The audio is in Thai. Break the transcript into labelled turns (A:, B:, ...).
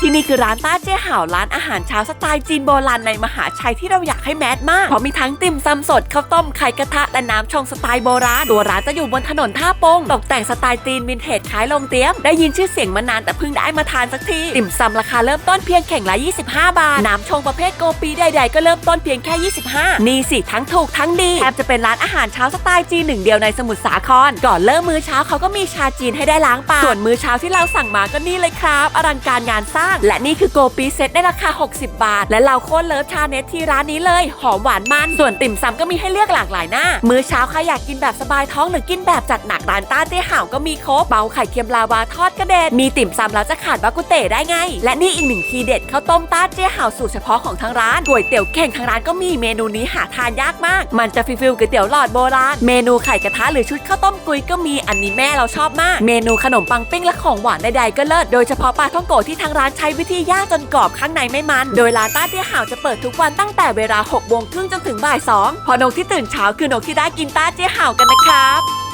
A: ที่นี่คือร้านต้าเจ๊ห่าวร้านอาหารเช้าสไตล์จีนโบราณในมหาชัยที่เราอยากให้แมสมาก เพราะมีทั้งติ่มซำสดข้าวต้มไข่กระทะและน้ำชงสไตล์โบราณ ตัวร้านจะอยู่บนถนนท่าปงตกแต่งสไตล์จีนวินเทจคล้ายโรงเตี้ยม ได้ยินชื่อเสียงมานานแต่เพิ่งได้มาทานสักที ติ่มซำราคาเริ่มต้นเพียงแข่งละ 25 บาท น้ำชงประเภทโกปีใด ๆ ก็เริ่มต้นเพียงแค่ 25 นี่สิทั้งถูกทั้งดีแทบจะเป็นร้านอาหารเช้าสไตล์จีนหนึ่งเดียวในสมุทรสาคร ก่อนเริ่มมื้อเช้าเขาก็มีชาจีนให้ได้ล้างปากส่วนมื้อเช้าที่เราสั่งมาก็นี่เลยครับ อลังการงานสร้างและนี่คือโกปีเซตในราคา 60 บาท และเราโคตรเลิฟชาเนสที่ร้านนี้เลย หอมหวานมัน ส่วนติ่มซำก็มีให้เลือกหลากหลายหน้า มื้อเช้าใครอยากกินแบบสบายท้องหรือกินแบบจัดหนักร้านต้าเจ๊ห่าวก็มีครบเบาไข่เค็มลาวาทอดกระเด็นมีติ่มซำแล้วจะขาดบากุเตได้ไง และนี่อีกหนึ่งทีเด็ดข้าวต้มต้าเจ๊ห่าวสูตรเฉพาะของทางร้านก๋วยเตี๋ยวเก่งทางร้านก็มีเมนูนี้หาทานยากมาก มันจะฟิลฟิลก๋วยเตี๋ยวหลอดโบราณเมนูไข่กระทะหรือชุดข้าวต้มกุยก็มีอันนี้แม่เราชอบมาก เมนูขนมปังปิ้งและของหวานใดๆก็เลิศโดยเฉพาะปลาท่องโกะที่ทางร้านใช้วิธีย่างจนกรอบข้างในไม่มัน โดยร้านต้าเตี้ยห่าวจะเปิดทุกวันตั้งแต่เวลา6โมงครึ่งจนถึงบ่ายสองพอนกที่ตื่นเช้าคือนกที่ได้กินต้าเจี้ยห่าวกันนะครับ